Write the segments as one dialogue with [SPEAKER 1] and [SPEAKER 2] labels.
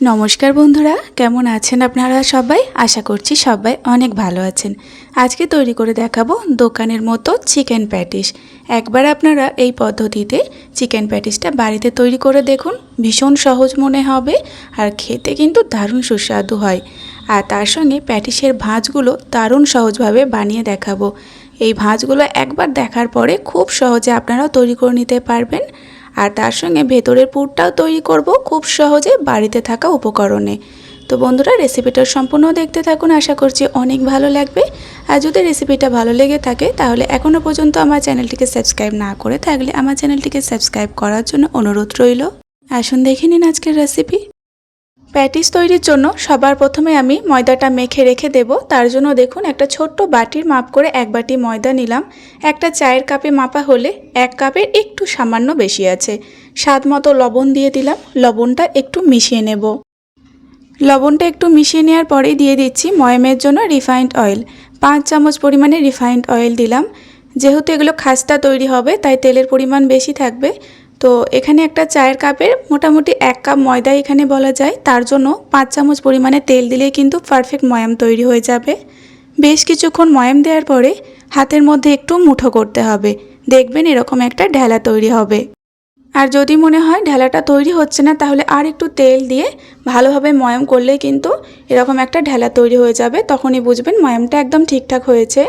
[SPEAKER 1] নমস্কার বন্ধুরা, কেমন আছেন আপনারা সবাই? আশা করছি সবাই অনেক ভালো আছেন। আজকে তৈরি করে দেখাবো দোকানের মতো চিকেন প্যাটিস। একবার আপনারা এই পদ্ধতিতে চিকেন প্যাটিসটা বাড়িতে তৈরি করে দেখুন, ভীষণ সহজ মনে হবে আর খেতে কিন্তু দারুণ সুস্বাদু হয়। আর তার সঙ্গে প্যাটিসের ভাঁজগুলো দারুণ সহজভাবে বানিয়ে দেখাবো। এই ভাঁজগুলো একবার দেখার পরে খুব সহজে আপনারাও তৈরি করে নিতে পারবেন। আর তার সঙ্গে ভেতরের পুরটাও তৈরি করব খুব সহজে বাড়িতে থাকা উপকরণে। তো বন্ধুরা রেসিপিটা সম্পূর্ণ দেখতে থাকুন। আশা করছি অনেক ভালো লাগবে। আর যদি রেসিপিটা ভালো লেগে থাকে, তাহলে এখনও পর্যন্ত আমার চ্যানেলটিকে সাবস্ক্রাইব না করে থাকলে আমার চ্যানেলটিকে সাবস্ক্রাইব করার জন্য অনুরোধ রইল। আসুন দেখে নিন আজকের রেসিপি প্যাটিস তৈরির জন্য সবার প্রথমে আমি ময়দাটা মেখে রেখে দেব। তার জন্য দেখুন একটা ছোট্ট বাটির মাপ করে এক বাটি ময়দা নিলাম। একটা চায়ের কাপে মাপা হলে এক কাপের একটু সামান্য বেশি আছে। স্বাদ মতো লবণ দিয়ে দিলাম। লবণটা একটু মিশিয়ে নেব। লবণটা একটু মিশিয়ে নেওয়ার পরেই দিয়ে দিচ্ছি ময়মের জন্য রিফাইন্ড অয়েল। পাঁচ চামচ পরিমাণে রিফাইন্ড অয়েল দিলাম। যেহেতু এগুলো খাস্তা তৈরি হবে, তাই তেলের পরিমাণ বেশি থাকবে। তো এখানে একটা চায়ের কাপের মোটামুটি এক কাপ ময়দা এখানে বলা যায়। তার জন্য পাঁচ চামচ পরিমাণে তেল দিলে কিন্তু পারফেক্ট ময়াম তৈরি হয়ে যাবে। বেশ কিছুক্ষণ ময়াম দেওয়ার পরে হাতের মধ্যে একটু মুঠো করতে হবে। দেখবেন এরকম একটা ঢেলা তৈরি হবে। আর যদি মনে হয় ঢেলাটা তৈরি হচ্ছে না, তাহলে আর একটু তেল দিয়ে ভালোভাবে ময়াম করলেই কিন্তু এরকম একটা ঢেলা তৈরি হয়ে যাবে। তখনই বুঝবেন ময়ামটা একদম ঠিকঠাক হয়েছে।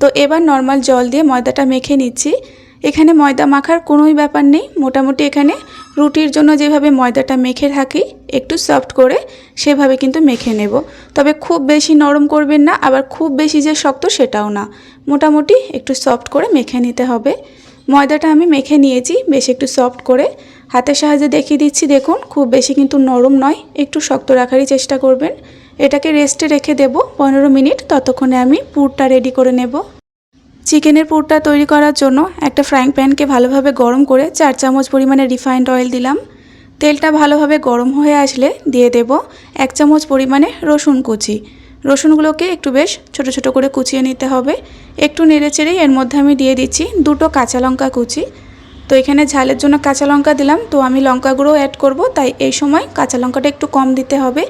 [SPEAKER 1] তো এবার নর্মাল জল দিয়ে ময়দাটা মেখে নিচ্ছি। এখানে ময়দা মাখার কোনোই ব্যাপার নেই। মোটামুটি এখানে রুটির জন্য যেভাবে ময়দাটা মেখে থাকি, একটু সফট করে সেভাবে কিন্তু মেখে নেব। তবে খুব বেশি নরম করবেন না, আবার খুব বেশি যে শক্ত সেটাও না। মোটামুটি একটু সফট করে মেখে নিতে হবে। ময়দাটা আমি মেখে নিয়েছি, বেশ একটু সফট করে। হাতের সাহায্যে দেখিয়ে দিচ্ছি, দেখুন, খুব বেশি কিন্তু নরম নয়, একটু শক্ত রাখারই চেষ্টা করবেন। এটাকে রেস্টে রেখে দেব পনেরো মিনিট, ততক্ষণে আমি পুরটা রেডি করে নেব। চিকেনের পুরটা তৈরি করার জন্য একটা ফ্রাইং প্যানকে ভালোভাবে গরম করে চার চামচ পরিমাণে রিফাইন্ড অয়েল দিলাম। তেলটা ভালোভাবে গরম হয়ে আসলে দিয়ে দেব এক চামচ পরিমাণে রসুন কুচি। রসুনগুলোকে একটু বেশ ছোট ছোট করে কুচিয়ে নিতে হবে। একটু নেড়ে চেড়েই এর মধ্যে আমি দিয়ে দিচ্ছি দুটো কাঁচা লঙ্কা কুচি। তো এখানে ঝালের জন্য কাঁচা লঙ্কা দিলাম। তো আমি লঙ্কা গুঁড়ো অ্যাড করব, তাই এই সময় কাঁচা লঙ্কাটা একটু কম দিতে হবে।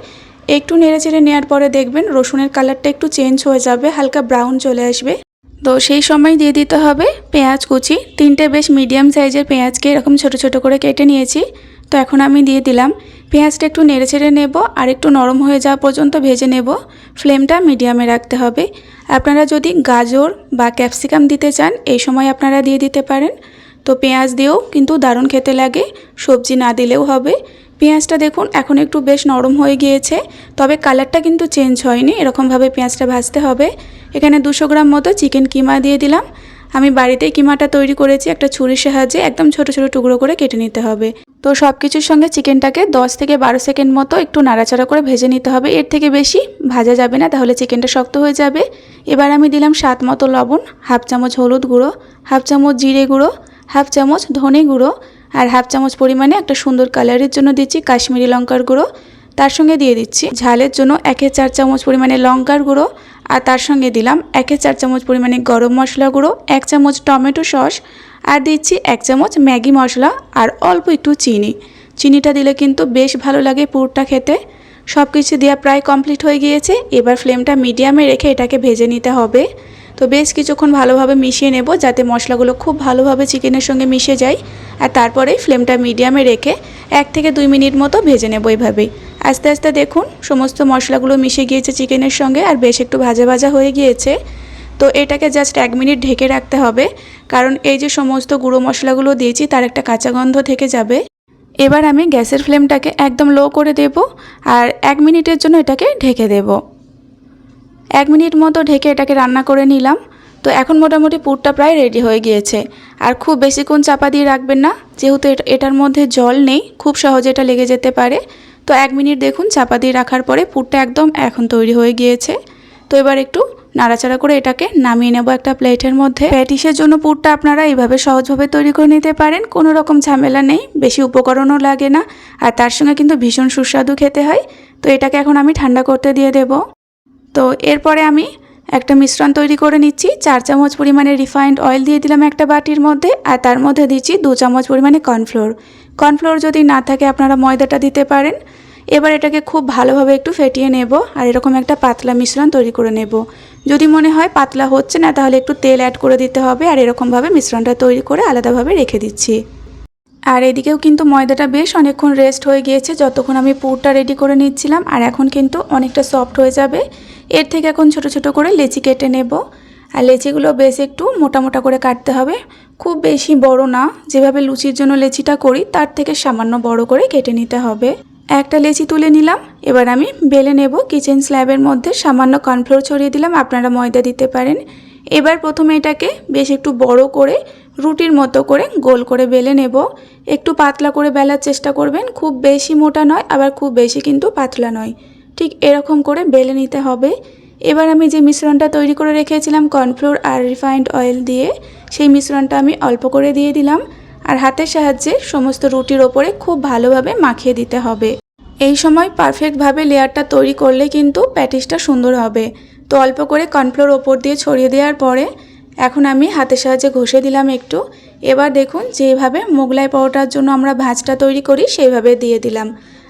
[SPEAKER 1] একটু নেড়ে চেড়ে নেওয়ার পরে দেখবেন রসুনের কালারটা একটু চেঞ্জ হয়ে যাবে, হালকা ব্রাউন চলে আসবে। তো সেই সময় দিয়ে দিতে হবে পেঁয়াজ কুচি। তিনটে বেশ মিডিয়াম সাইজের পেঁয়াজকে এরকম ছোট ছোট করে কেটে নিয়েছি। তো এখন আমি দিয়ে দিলাম। পেঁয়াজটা একটু নেড়ে ছেড়ে নেব আর একটু নরম হয়ে যাওয়া পর্যন্ত ভেজে নেব। ফ্লেমটা মিডিয়ামে রাখতে হবে। আপনারা যদি গাজর বা ক্যাপসিকাম দিতে চান, এই সময় আপনারা দিয়ে দিতে পারেন। তো পেঁয়াজ দিয়েও কিন্তু দারুণ খেতে লাগে, সবজি না দিলেও হবে। পেঁয়াজটা দেখুন, এখন একটু বেশ নরম হয়ে গিয়েছে, তবে কালারটা কিন্তু চেঞ্জ হয়নি, এরকমভাবে পেঁয়াজটা ভাজতে হবে। এখানে দুশো গ্রাম মতো চিকেন কিমা দিয়ে দিলাম। আমি বাড়িতেই কিমাটা তৈরি করেছি, একটা ছুরির সাহায্যে একদম ছোট ছোট টুকরো করে কেটে নিতে হবে। তো সব কিছুর সঙ্গে চিকেনটাকে 10 থেকে বারো সেকেন্ড মতো একটু নাড়াচাড়া করে ভেজে নিতে হবে। এর থেকে বেশি ভাজা যাবে না, তাহলে চিকেনটা শক্ত হয়ে যাবে। এবার আমি দিলাম স্বাদ মতো লবণ, হাফ চামচ হলুদ গুঁড়ো, হাফ চামচ জিরে গুঁড়ো, হাফ চামচ ধনে গুঁড়ো আর হাফ চামচ পরিমাণে একটা সুন্দর কালারের জন্য দিচ্ছি কাশ্মীরি লঙ্কার গুঁড়ো। তার সঙ্গে দিয়ে দিচ্ছি ঝালের জন্য একে চার চামচ পরিমাণে লঙ্কার গুঁড়ো। আর তার সঙ্গে দিলাম একে চার চামচ পরিমাণে গরম মশলা গুঁড়ো, এক চামচ টমেটো সস আর দিচ্ছি এক চামচ ম্যাগি মশলা আর অল্প একটু চিনি। চিনিটা দিলে কিন্তু বেশ ভালো লাগে পুরটা খেতে। সব কিছু দেওয়া প্রায় কমপ্লিট হয়ে গিয়েছে। এবার ফ্লেমটা মিডিয়ামে রেখে এটাকে ভেজে নিতে হবে। তো বেশ কিছুক্ষণ ভালোভাবে মিশিয়ে নেব যাতে মশলাগুলো খুব ভালোভাবে চিকেনের সঙ্গে মিশে যায়। আর তারপরে ফ্লেমটা মিডিয়ামে রেখে এক থেকে দুই মিনিট মতো ভেজে নেব এইভাবেই আস্তে আস্তে দেখুন, সমস্ত মশলাগুলো মিশে গিয়েছে চিকেনের সঙ্গে আর বেশ একটু ভাজা ভাজা হয়ে গিয়েছে। তো এটাকে জাস্ট এক মিনিট ঢেকে রাখতে হবে, কারণ এই যে সমস্ত গুঁড়ো মশলাগুলো দিয়েছি তার একটা কাঁচা গন্ধ থেকে যাবে। এবার আমি গ্যাসের ফ্লেমটাকে একদম লো করে দেব আর এক মিনিটের জন্য এটাকে ঢেকে দেব। এক মিনিট মতো ঢেকে এটাকে রান্না করে নিলাম। তো এখন মোটামুটি পুরটা প্রায় রেডি হয়ে গিয়েছে। আর খুব বেশিক্ষণ চাপা দিয়ে রাখবেন না, যেহেতু এটার মধ্যে জল নেই, খুব সহজে এটা লেগে যেতে পারে। তো এক মিনিট দেখুন, চাপা দিয়ে রাখার পরে পুরটা একদম এখন তৈরি হয়ে গিয়েছে। তো এবার একটু নাড়াচাড়া করে এটাকে নামিয়ে নেব একটা প্লেটের মধ্যে। প্যাটিসের জন্য পুরটা আপনারা এইভাবে সহজভাবে তৈরি করে নিতে পারেন, কোনো রকম ঝামেলা নেই, বেশি উপকরণও লাগে না। আর তার সঙ্গে কিন্তু ভীষণ সুস্বাদু খেতে হয়। তো এটাকে এখন আমি ঠান্ডা করতে দিয়ে দেব। তো এরপরে আমি একটা মিশ্রণ তৈরি করে নিচ্ছি। চার চামচ পরিমাণে রিফাইন্ড অয়েল দিয়ে দিলাম একটা বাটির মধ্যে আর তার মধ্যে দিচ্ছি দু চামচ পরিমাণে কর্নফ্লোর কর্নফ্লোর যদি না থাকে আপনারা ময়দাটা দিতে পারেন। এবার এটাকে খুব ভালোভাবে একটু ফেটিয়ে নেব আর এরকম একটা পাতলা মিশ্রণ তৈরি করে নেব। যদি মনে হয় পাতলা হচ্ছে না তাহলে একটু তেল অ্যাড করে দিতে হবে আর এরকমভাবে মিশ্রণটা তৈরি করে আলাদাভাবে রেখে দিচ্ছি। আর এদিকেও কিন্তু ময়দাটা বেশ অনেকক্ষণ রেস্ট হয়ে গিয়েছে। যতক্ষণ আমি পুরটা রেডি করে নিচ্ছিলাম, আর এখন কিন্তু অনেকটা সফট হয়ে যাবে। এর থেকে এখন ছোট ছোট করে লেচি কেটে নেব। আর লেচিগুলো বেশ একটু মোটা মোটা করে কাটতে হবে। খুব বেশি বড় না, যেভাবে লুচির জন্য লেচিটা করি, তার থেকে সামান্য বড় করে কেটে নিতে হবে। একটা লেচি তুলে নিলাম। এবার আমি বেলে নেব। কিচেন স্ল্যাবের মধ্যে সামান্য কর্নফ্লোর ছড়িয়ে দিলাম। আপনারা ময়দা দিতে পারেন। এবার প্রথমে এটাকে বেশ একটু বড় করে রুটির মতো করে গোল করে বেলে নেব। একটু পাতলা করে বেলার চেষ্টা করবেন। খুব বেশি মোটা নয়, আবার খুব বেশি কিন্তু পাতলা নয়। ঠিক এরকম করে বেলে নিতে হবে। এবার আমি যে মিশ্রণটা তৈরি করে রেখেছিলাম, কর্নফ্লোর আর রিফাইন্ড অয়েল দিয়ে, সেই মিশ্রণটা আমি অল্প করে দিয়ে দিলাম। আর হাতের সাহায্যে সমস্ত রুটির ওপরে খুব ভালোভাবে মাখিয়ে দিতে হবে। এই সময় পারফেক্টভাবে লেয়ারটা তৈরি করলে কিন্তু প্যাটিসটা সুন্দর হবে। তো অল্প করে কর্নফ্লোর ওপর দিয়ে ছড়িয়ে দেওয়ার পরে এখন আমি হাতের সাহায্যে ঘষে দিলাম একটু। এবার দেখুন যেভাবে মোগলাই পরোটার জন্য আমরা ভাজটা তৈরি করি, সেইভাবে দিয়ে দিলাম।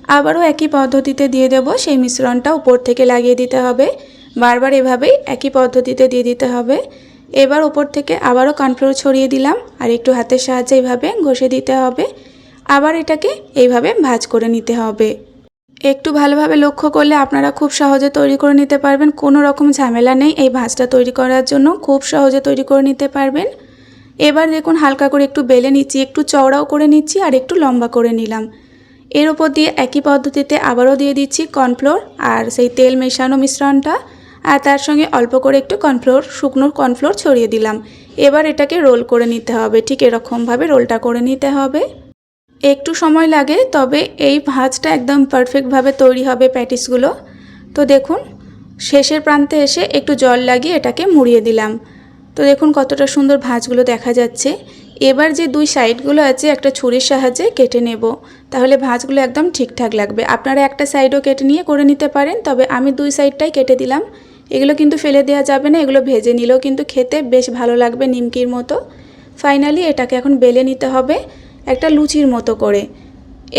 [SPEAKER 1] আবারও একই পদ্ধতিতে দিয়ে দেব, সেই মিশ্রণটা উপর থেকে লাগিয়ে দিতে হবে। বারবার এভাবেই একই পদ্ধতিতে দিয়ে দিতে হবে। এবার ওপর থেকে আবারও কর্নফ্লোর ছড়িয়ে দিলাম আর একটু হাতের সাহায্যে এইভাবে ঘষে দিতে হবে। আবার এটাকে এইভাবে ভাজ করে নিতে হবে। একটু ভালোভাবে লক্ষ্য করলে আপনারা খুব সহজে তৈরি করে নিতে পারবেন। কোনো রকম ঝামেলা নেই। এই ভাজটা তৈরি করার জন্য খুব সহজে তৈরি করে নিতে পারবেন। এবার দেখুন হালকা করে একটু বেলে নিচ্ছি, একটু চওড়াও করে নিচ্ছি আর একটু লম্বা করে নিলাম। এর ওপর দিয়ে একই পদ্ধতিতে আবারও দিয়ে দিচ্ছি কর্নফ্লোর আর সেই তেল মেশানো মিশ্রণটা আর তার সঙ্গে অল্প করে একটু কর্নফ্লোর, শুকনো কর্নফ্লোর ছড়িয়ে দিলাম। এবার এটাকে রোল করে নিতে হবে। ঠিক এরকমভাবে রোলটা করে নিতে হবে। একটু সময় লাগে, তবে এই ভাজটা একদম পারফেক্টভাবে তৈরি হবে প্যাটিসগুলো। তো দেখুন, শেষের প্রান্তে এসে একটু জল লাগিয়ে এটাকে মুড়িয়ে দিলাম। তো দেখুন কতটা সুন্দর ভাঁজগুলো দেখা যাচ্ছে। এবার যে দুই সাইডগুলো আছে, একটা ছুরির সাহায্যে কেটে নেব। তাহলে ভাঁজগুলো একদম ঠিকঠাক লাগবে। আপনারা একটা সাইডও কেটে নিয়ে করে নিতে পারেন, তবে আমি দুই সাইডটাই কেটে দিলাম। এগুলো কিন্তু ফেলে দেওয়া যাবে না, এগুলো ভেজে নিলেও কিন্তু খেতে বেশ ভালো লাগবে নিমকির মতো। ফাইনালি এটাকে এখন বেলে নিতে হবে। একটা লুচির মতো করে।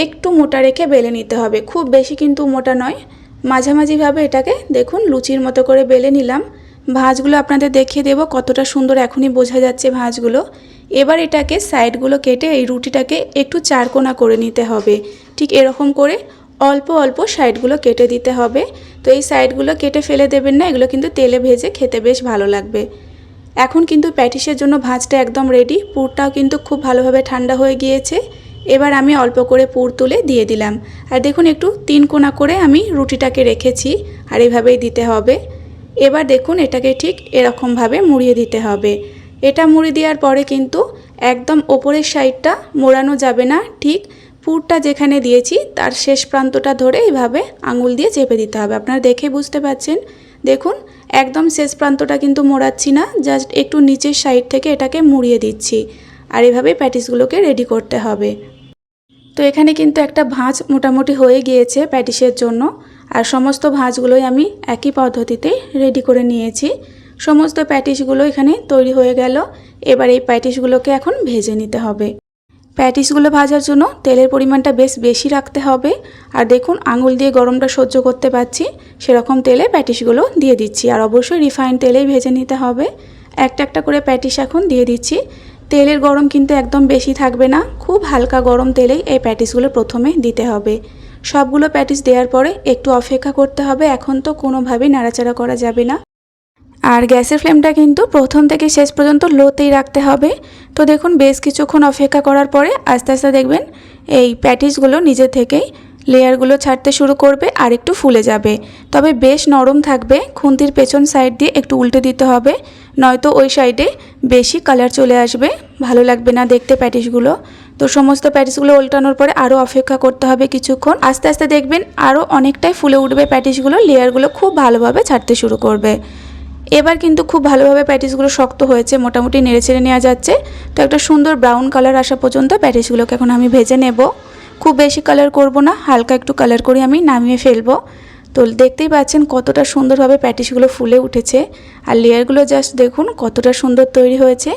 [SPEAKER 1] একটু মোটা রেখে বেলে নিতে হবে। খুব বেশি কিন্তু মোটা নয়। মাঝামাঝিভাবে এটাকে দেখুন, লুচির মতো করে বেলে নিলাম। ভাঁজগুলো আপনাদের দেখিয়ে দেবো কতটা সুন্দর এখনই বোঝা যাচ্ছে ভাঁজগুলো। এবার এটাকে সাইডগুলো কেটে এই রুটিটাকে একটু চারকোনা করে নিতে হবে। ঠিক এরকম করে অল্প অল্প সাইডগুলো কেটে দিতে হবে। তো এই সাইডগুলো কেটে ফেলে দেবেন না, এগুলো কিন্তু তেলে ভেজে খেতে বেশ ভালো লাগবে। এখন কিন্তু প্যাটিসের জন্য ভাঁজটা একদম রেডি পুরটাও কিন্তু খুব ভালোভাবে ঠান্ডা হয়ে গিয়েছে। এবার আমি অল্প করে পুর তুলে দিয়ে দিলাম। আর দেখুন একটু তিন কোনা করে আমি রুটিটাকে রেখেছি, আর এভাবেই দিতে হবে। এবার দেখুন এটাকে ঠিক এরকমভাবে মুড়িয়ে দিতে হবে। এটা মুড়ি দেওয়ার পরে কিন্তু একদম ওপরের সাইডটা মোড়ানো যাবে না। ঠিক পুরটা যেখানে দিয়েছি, তার শেষ প্রান্তটা ধরে এইভাবে আঙুল দিয়ে চেপে দিতে হবে। আপনারা দেখে বুঝতে পারছেন? দেখুন একদম শেষ প্রান্তটা কিন্তু মোড়াচ্ছি না জাস্ট একটু নিচের সাইড থেকে এটাকে মুড়িয়ে দিচ্ছি। আর এভাবে প্যাটিসগুলোকে রেডি করতে হবে। তো এখানে কিন্তু একটা ভাঁজ মোটামুটি হয়ে গিয়েছে প্যাটিসের জন্য। আর সমস্ত ভাঁজগুলোই আমি একই পদ্ধতিতে রেডি করে নিয়েছি। সমস্ত প্যাটিসগুলো এখানে তৈরি হয়ে গেল। এবার এই প্যাটিসগুলোকে এখন ভেজে নিতে হবে। প্যাটিসগুলো ভাজার জন্য তেলের পরিমাণটা বেশ বেশি রাখতে হবে। আর দেখুন, আঙুল দিয়ে গরমটা সহ্য করতে পারছি। সেরকম তেলে প্যাটিসগুলো দিয়ে দিচ্ছি। আর অবশ্যই রিফাইন তেলেই ভেজে নিতে হবে। একটা একটা করে প্যাটিস এখন দিয়ে দিচ্ছি। তেলের গরম কিন্তু একদম বেশি থাকবে না। খুব হালকা গরম তেলেই এই প্যাটিসগুলো প্রথমে দিতে হবে। সবগুলো প্যাটিস দেওয়ার পরে একটু অপেক্ষা করতে হবে। এখন তো কোনোভাবেই নাড়াচাড়া করা যাবে না। আর গ্যাসের ফ্লেমটা কিন্তু প্রথম থেকে শেষ পর্যন্ত লোতেই রাখতে হবে। তো দেখুন, বেশ কিছুক্ষণ অপেক্ষা করার পরে আস্তে আস্তে দেখবেন এই প্যাটিসগুলো নিজে থেকেই লেয়ারগুলো ছাড়তে শুরু করবে আর একটু ফুলে যাবে। তবে বেশ নরম থাকবে, খুন্তির পেছন সাইড দিয়ে একটু উল্টে দিতে হবে, নয়তো ওই সাইডে বেশি কালার চলে আসবে। ভালো লাগবে না দেখতে প্যাটিসগুলো। তো সমস্ত প্যাটিসগুলো উল্টানোর পরে আরও অপেক্ষা করতে হবে কিছুক্ষণ। আস্তে আস্তে দেখবেন আরও অনেকটাই ফুলে উঠবে প্যাটিসগুলো, লেয়ারগুলো খুব ভালোভাবে ছাড়তে শুরু করবে। এবার কিন্তু খুব ভালোভাবে প্যাটিসগুলো শক্ত হয়েছে, মোটামুটি নেড়ে চেড়ে নেওয়া যাচ্ছে। তো একটা সুন্দর ব্রাউন কালার আসা পর্যন্ত প্যাটিসগুলোকে এখন আমি ভেজে নেব। খুব বেশি কালার করব না, হালকা একটু কালার করে আমি নামিয়ে ফেলব। তো দেখতেই পাচ্ছেন কতটা সুন্দরভাবে প্যাটিসগুলো ফুলে উঠেছে। আর লেয়ারগুলো জাস্ট দেখুন কতটা সুন্দর তৈরি হয়েছে।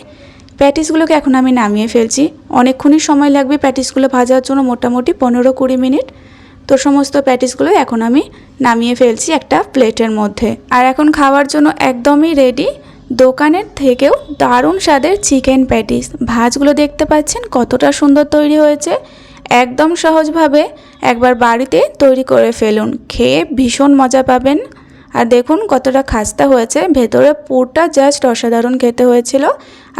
[SPEAKER 1] প্যাটিসগুলোকে এখন আমি নামিয়ে ফেলছি। অনেকক্ষণই সময় লাগবে প্যাটিসগুলো ভাজার জন্য মোটামুটি পনেরো কুড়ি মিনিট। তো সমস্ত প্যাটিসগুলো এখন আমি নামিয়ে ফেলছি একটা প্লেটের মধ্যে। আর এখন খাওয়ার জন্য একদমই রেডি দোকানের থেকেও দারুণ স্বাদের চিকেন প্যাটিস ভাজগুলো দেখতে পাচ্ছেন কতটা সুন্দর তৈরি হয়েছে। একদম সহজভাবে একবার বাড়িতে তৈরি করে ফেলুন। খেয়ে ভীষণ মজা পাবেন। আর দেখুন কতটা খাস্তা হয়েছে। ভেতরে পুরটা জাস্ট অসাধারণ খেতে হয়েছিল।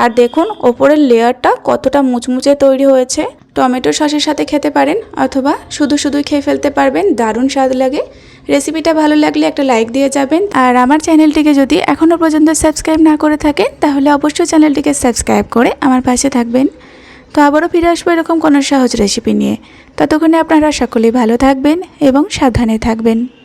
[SPEAKER 1] আর দেখুন ওপরের লেয়ারটা কতটা মুচমুচে তৈরি হয়েছে। টমেটো সসের সাথে খেতে পারেন অথবা শুধু শুধুই খেয়ে ফেলতে পারবেন, দারুণ স্বাদ লাগে। রেসিপিটা ভালো লাগলে একটা লাইক দিয়ে যাবেন। আর আমার চ্যানেলটিকে যদি এখনও পর্যন্ত সাবস্ক্রাইব না করে থাকেন, তাহলে অবশ্যই চ্যানেলটিকে সাবস্ক্রাইব করে আমার পাশে থাকবেন। তো আবারও ফিরে আসব এরকম কোনো সহজ রেসিপি নিয়ে। ততক্ষণে আপনারা সকলেই ভালো থাকবেন এবং সাবধানে থাকবেন।